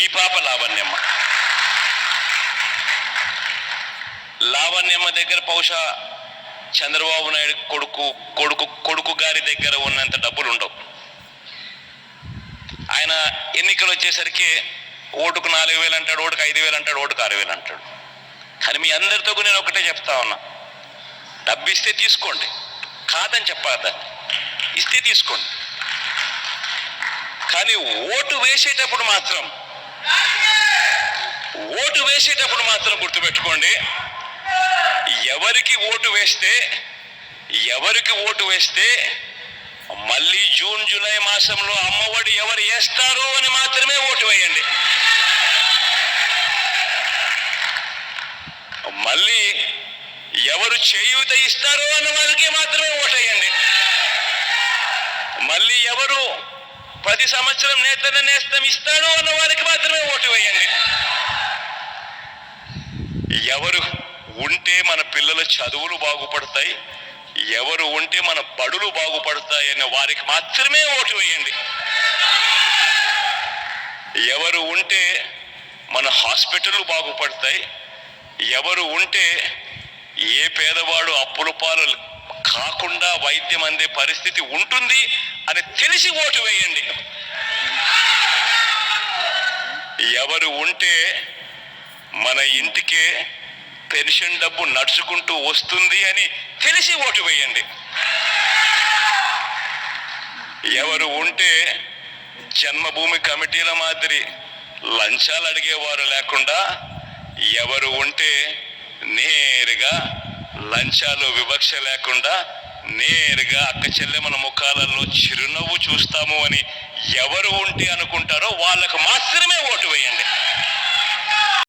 మీ పాప లావణ్యమ్మ. లావణ్యమ్మ దగ్గర బహుశా చంద్రబాబు నాయుడు కొడుకు కొడుకు కొడుకు గారి దగ్గర ఉన్నంత డబ్బులు ఉండవు ఆయన ఎన్నికలు వచ్చేసరికి ఓటుకు నాలుగు వేలు అంటాడు ఓటుకు ఐదు వేలు అంటాడు ఓటుకు ఆరు వేలు అంటాడు. కానీ మీ అందరితో కూడా నేను ఒకటే చెప్తా ఉన్నా. డబ్బు ఇస్తే తీసుకోండి. కాదని చెప్పాలి. ఇస్తే తీసుకోండి. కానీ ఓటు వేసేటప్పుడు మాత్రం ఓటు వేసేటప్పుడు మాత్రం గుర్తుపెట్టుకోండి ఎవరికి ఓటు వేస్తే ఎవరికి ఓటు వేస్తే మళ్ళీ జూన్ జూలై మాసంలో అమ్మఒడి ఎవరు వేస్తారు అని మాత్రమే ఓటు వేయండి. మళ్ళీ ఎవరు చేయూత ఇస్తారో అన్న వాళ్ళకి మాత్రమే ఓటు వేయండి. మళ్ళీ ఎవరు ప్రతి సంవత్సరం నేతన నేస్తం ఇస్తాడు అన్న వారికి మాత్రమే ఓటు వేయండి ఎవరు ఉంటే మన పిల్లల చదువులు బాగుపడతాయి ఎవరు ఉంటే మన బడులు బాగుపడతాయి అనే వారికి మాత్రమే ఓటు వేయండి. ఎవరు ఉంటే మన హాస్పిటల్ బాగుపడతాయి ఎవరు ఉంటే ఏ పేదవాడు అప్పుల పాలు కాకుండా వైద్యం అందే పరిస్థితి ఉంటుంది అని తెలిసి ఓటు వేయండి. ఎవరు ఉంటే మన ఇంటికే పెన్షన్ డబ్బు నడుచుకుంటూ వస్తుంది అని తెలిసి ఓటు వేయండి. ఎవరు ఉంటే జన్మభూమి కమిటీల మాదిరి లంచాలు అడిగేవారు లేకుండా ఎవరు ఉంటే నేరుగా లంచాలు వివక్ష లేకుండా నేరుగా అక్క చెల్లెమన ముఖాలలో చిరునవ్వు చూస్తాము అని ఎవరు ఉంటే అనుకుంటారో వాళ్ళకు మాత్రమే ఓటు